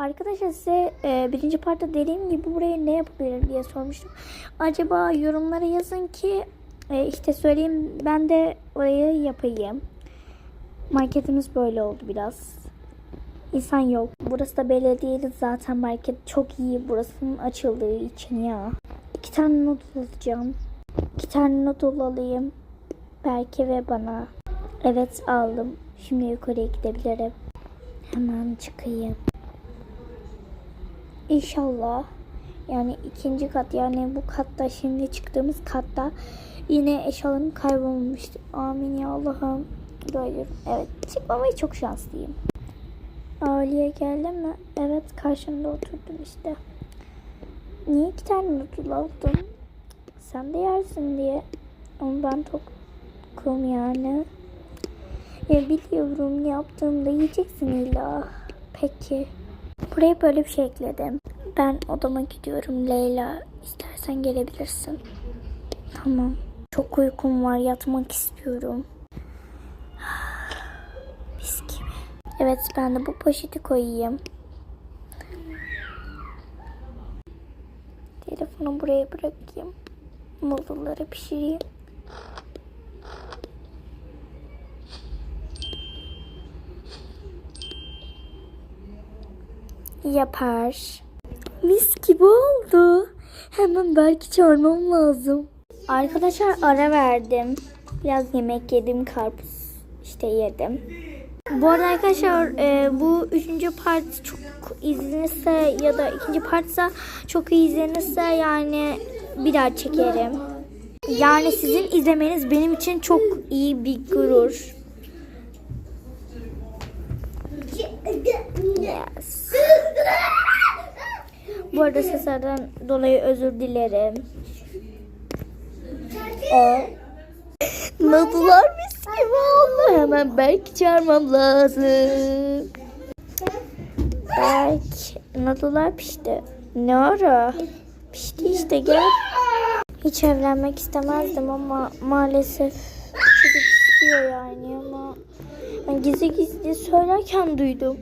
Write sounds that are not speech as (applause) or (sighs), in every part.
Arkadaşlar size e, birinci partta dediğim gibi buraya ne yapabilirim diye sormuştum. Acaba yorumlara yazın ki e, işte söyleyeyim ben de orayı yapayım. Marketimiz böyle oldu biraz. İnsan yok. Burası da belediyenin zaten market çok iyi burasının açıldığı için ya. İki tane not alacağım. İki tane not alayım. Berke ve bana. Evet aldım. Şimdi yukarıya gidebilirim. Hemen çıkayım. İnşallah. Yani ikinci kat yani bu katta şimdi çıktığımız katta yine eşyalarım kaybolmuştu. Amin ya Allah'ım. Hayır. Evet. Çıkmamaya çok şanslıyım. Aliye geldi mi? Evet karşımda oturdum işte. Niye iki tane noodle aldın? Sen de yersin diye. Ama ben tokum yani. Ya biliyorum yaptığımda yiyeceksin illa. Peki. Buraya böyle bir şey ekledim. Ben odama gidiyorum Leyla. İstersen gelebilirsin. Tamam. Çok uykum var. Yatmak istiyorum. (sighs) Mis gibi. Evet ben de bu poşeti koyayım. Telefonu buraya bırakayım. Noodle'ları pişireyim. Yapar. Mis gibi oldu. Hemen belki çağırmam lazım. Arkadaşlar ara verdim. Biraz yemek yedim. Karpuz işte yedim. Bu arada arkadaşlar e, bu üçüncü part çok izlenirse ya da ikinci partsa çok iyi izlenirse yani bir daha çekerim. Yani sizin izlemeniz benim için çok iyi bir gurur. Yes. Bu arada seslerden dolayı özür dilerim. O. Nadılar mis gibi oldu. Hemen belki çağırmam lazım. Belki nadılar pişti. Ne ara? Pişti işte gel. Hiç evlenmek istemezdim ama maalesef çocuk istiyor yani ama ben gizli gizli söylerken duydum.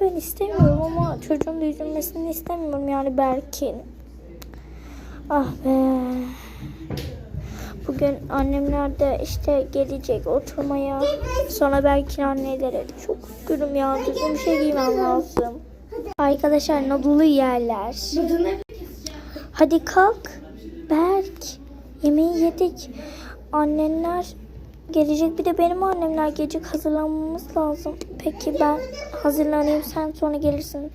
Ben istemiyorum ama çocuğun da üzülmesini istemiyorum yani Berk'in. Ah be. Bugün annemler de işte gelecek oturmaya. Sonra belki anneleri. Çok üzgünüm ya. Düzgün bir şey giymem lazım. Arkadaşlar nodulu yerler. Hadi kalk. Berk. Yemeği yedik. Annenler gelecek. Bir de benim annemler gelecek. Hazırlanmamız lazım. Peki ben hazırlanayım. Sen sonra gelirsin.